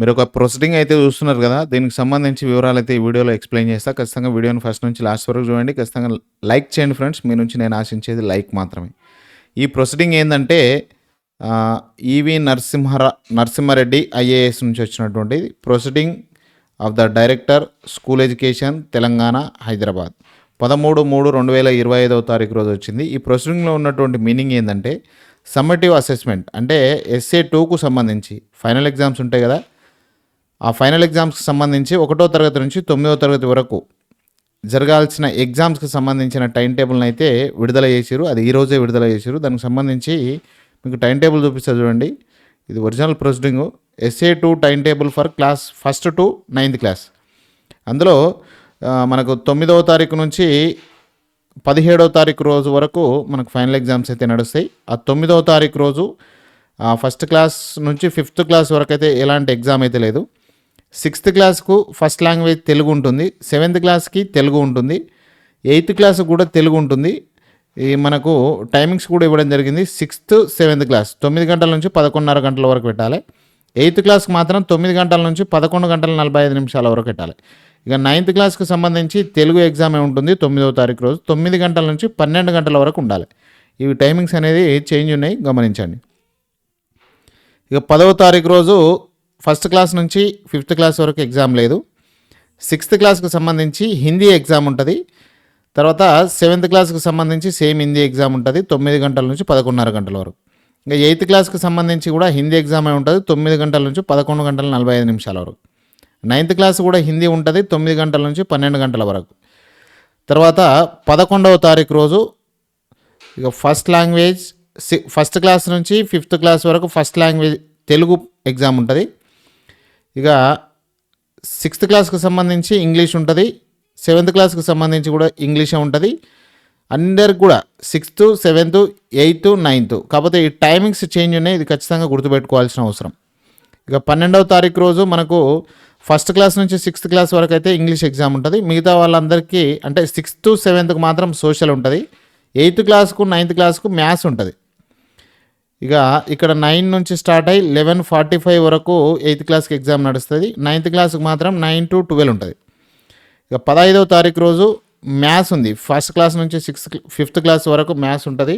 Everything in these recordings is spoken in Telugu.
మీరు ఒక ప్రొసీడింగ్ అయితే చూస్తున్నారు కదా దీనికి సంబంధించి వివరాలు అయితే ఈ వీడియోలో ఎక్స్ప్లెయిన్ చేస్తా. ఖచ్చితంగా వీడియోని ఫస్ట్ నుంచి లాస్ట్ వరకు చూడండి. ఖచ్చితంగా లైక్ చేయండి ఫ్రెండ్స్ మీ నుంచి నేను ఆశించేది లైక్ మాత్రమే. ఈ ప్రొసీడింగ్ ఏంటంటే ఈవి నరసింహర నరసింహారెడ్డి ఐఏఎస్ నుంచి వచ్చినటువంటి proceeding of the director school education Telangana Hyderabad. పదమూడు మూడు రెండు వేల ఇరవై ఐదవ తారీఖు రోజు వచ్చింది. ఈ ప్రొసీడింగ్లో ఉన్నటువంటి మీనింగ్ ఏంటంటే సమ్మటివ్ అసెస్మెంట్ అంటే ఎస్ఏ టూకు సంబంధించి ఫైనల్ ఎగ్జామ్స్ ఉంటాయి కదా ఆ ఫైనల్ ఎగ్జామ్స్కి సంబంధించి ఒకటో తరగతి నుంచి తొమ్మిదో తరగతి వరకు జరగాల్సిన ఎగ్జామ్స్కి సంబంధించిన టైం టేబుల్ని అయితే విడుదల చేసిరు అది ఈ రోజే విడుదల చేసిరు దానికి సంబంధించి మీకు టైం టేబుల్ చూపిస్తా చూడండి. ఇది original proceeding. SA two time table for class first to ninth class. అందులో మనకు తొమ్మిదవ తారీఖు నుంచి పదిహేడవ తారీఖు రోజు వరకు మనకు ఫైనల్ ఎగ్జామ్స్ అయితే నడుస్తాయి. ఆ తొమ్మిదవ తారీఖు రోజు ఆ, ఫస్ట్ క్లాస్ నుంచి ఫిఫ్త్ క్లాస్ వరకు అయితే ఎలాంటి ఎగ్జామ్ అయితే లేదు. సిక్స్త్ క్లాస్కు ఫస్ట్ లాంగ్వేజ్ తెలుగు ఉంటుంది. సెవెంత్ క్లాస్కి తెలుగు ఉంటుంది. ఎయిత్ క్లాస్ కూడా తెలుగు ఉంటుంది. ఈ మనకు టైమింగ్స్ కూడా ఇవ్వడం జరిగింది. సిక్స్త్ సెవెంత్ క్లాస్ తొమ్మిది గంటల నుంచి పదకొండున్నర గంటల వరకు పెట్టాలి. ఎయిత్ క్లాస్కి మాత్రం తొమ్మిది గంటల నుంచి పదకొండు గంటల నలభై ఐదు నిమిషాల వరకు పెట్టాలి. ఇక నైన్త్ క్లాస్కి సంబంధించి తెలుగు ఎగ్జామ్ ఉంటుంది? తొమ్మిదవ తారీఖు రోజు తొమ్మిది గంటల నుంచి పన్నెండు గంటల వరకు ఉండాలి. ఇవి టైమింగ్స్ అనేది చేంజ్ ఉన్నాయి. గమనించండి. ఇక పదవ తారీఖు రోజు ఫస్ట్ క్లాస్ నుంచి ఫిఫ్త్ క్లాస్ వరకు ఎగ్జామ్ లేదు. సిక్స్త్ క్లాస్కి సంబంధించి హిందీ ఎగ్జామ్ ఉంటుంది. తర్వాత సెవెంత్ క్లాస్కి సంబంధించి సేమ్ హిందీ ఎగ్జామ్ ఉంటుంది. తొమ్మిది గంటల నుంచి పదకొండున్నర గంటల వరకు. ఇంకా ఎయిత్ క్లాస్కి సంబంధించి కూడా హిందీ ఎగ్జామ్ ఉంటుంది. తొమ్మిది గంటల నుంచి పదకొండు గంటల నలభై ఐదు నిమిషాల వరకు. నైన్త్ క్లాస్ కూడా హిందీ ఉంటుంది. తొమ్మిది గంటల నుంచి పన్నెండు గంటల వరకు. తర్వాత పదకొండవ తారీఖు రోజు ఇక ఫస్ట్ లాంగ్వేజ్ ఫస్ట్ క్లాస్ నుంచి ఫిఫ్త్ క్లాస్ వరకు ఫస్ట్ లాంగ్వేజ్ తెలుగు ఎగ్జామ్ ఉంటుంది. ఇక సిక్స్త్ క్లాస్కి సంబంధించి ఇంగ్లీష్ ఉంటుంది. సెవెంత్ క్లాస్కి సంబంధించి కూడా ఇంగ్లీషే ఉంటుంది. అందరికి కూడా సిక్స్త్ సెవెంత్ ఎయిత్ నైన్త్. కాకపోతే ఈ టైమింగ్స్ చేంజ్ ఉన్నాయి. ఇది ఖచ్చితంగా గుర్తుపెట్టుకోవాల్సిన అవసరం. ఇక పన్నెండవ తారీఖు రోజు మనకు ఫస్ట్ క్లాస్ నుంచి సిక్స్త్ క్లాస్ వరకు అయితే ఇంగ్లీష్ ఎగ్జామ్ ఉంటుంది. మిగతా వాళ్ళందరికీ అంటే సిక్స్త్ సెవెంత్కి మాత్రం సోషల్ ఉంటుంది. ఎయిత్ క్లాస్కు నైన్త్ క్లాస్కు మ్యాథ్స్ ఉంటుంది. ఇక ఇక్కడ నైన్ నుంచి స్టార్ట్ అయ్యి లెవెన్ ఫార్టీ ఫైవ్ వరకు ఎయిత్ క్లాస్కి ఎగ్జామ్ నడుస్తుంది. నైన్త్ క్లాస్కి మాత్రం నైన్ టు ట్వెల్వ్ ఉంటుంది. ఇక పదహైదవ తారీఖు రోజు మ్యాథ్స్ ఉంది. ఫస్ట్ క్లాస్ నుంచి సిక్స్త్ ఫిఫ్త్ క్లాస్ వరకు మ్యాథ్స్ ఉంటుంది.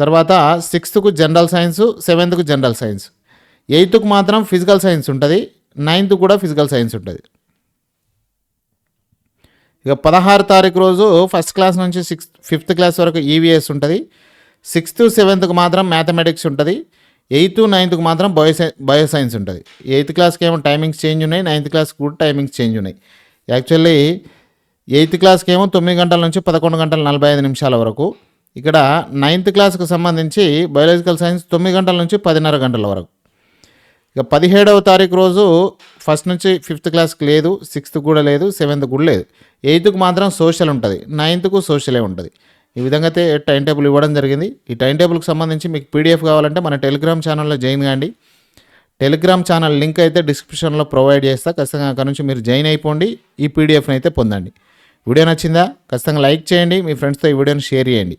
తర్వాత సిక్స్త్కు జనరల్ సైన్స్ సెవెంత్కు జనరల్ సైన్స్ ఎయిత్కు మాత్రం ఫిజికల్ సైన్స్ ఉంటుంది. నైన్త్ కూడా ఫిజికల్ సైన్స్ ఉంటుంది. ఇక పదహారు తారీఖు రోజు ఫస్ట్ క్లాస్ నుంచి సిక్స్త్ ఫిఫ్త్ క్లాస్ వరకు ఈవీఎస్ ఉంటుంది. సిక్స్త్ సెవెంత్కి మాత్రం మ్యాథమెటిక్స్ ఉంటుంది. ఎయిత్ నైన్త్కి మాత్రం బయో సై బయో సైన్స్ ఉంటుంది. ఎయిత్ క్లాస్కి ఏమో టైమింగ్స్ చేంజ్ ఉన్నాయి. నైన్త్ క్లాస్కి కూడా టైమింగ్స్ చేంజ్ ఉన్నాయి. యాక్చువల్లీ ఎయిత్ క్లాస్కి ఏమో తొమ్మిది గంటల నుంచి పదకొండు గంటల నలభై ఐదు నిమిషాల వరకు. ఇక్కడ నైన్త్ క్లాస్కి సంబంధించి బయాలజికల్ సైన్స్ తొమ్మిది గంటల నుంచి పదిన్నర గంటల వరకు. ఇక పదిహేడవ తారీఖు రోజు ఫస్ట్ నుంచి ఫిఫ్త్ క్లాస్కి లేదు సిక్స్త్ కూడా లేదు సెవెంత్ కూడా లేదు. ఎయిత్కి మాత్రం సోషల్ ఉంటుంది. నైన్త్కు సోషలే ఉంటుంది. ఈ విధంగా అయితే టైం టేబుల్ ఇవ్వడం జరిగింది. ఈ టైం టేబుల్కి సంబంధించి మీకు పీడిఎఫ్ కావాలంటే మన టెలిగ్రామ్ ఛానల్లో జాయిన్ కాండి. టెలిగ్రామ్ ఛానల్ లింక్ అయితే డిస్క్రిప్షన్లో ప్రొవైడ్ చేస్తా. ఖచ్చితంగా అక్కడ నుంచి మీరు జాయిన్ అయిపోండి. ఈ పీడిఎఫ్ని అయితే పొందండి. వీడియో నచ్చిందా? ఖచ్చితంగా లైక్ చేయండి. మీ ఫ్రెండ్స్తో ఈ వీడియోని షేర్ చేయండి.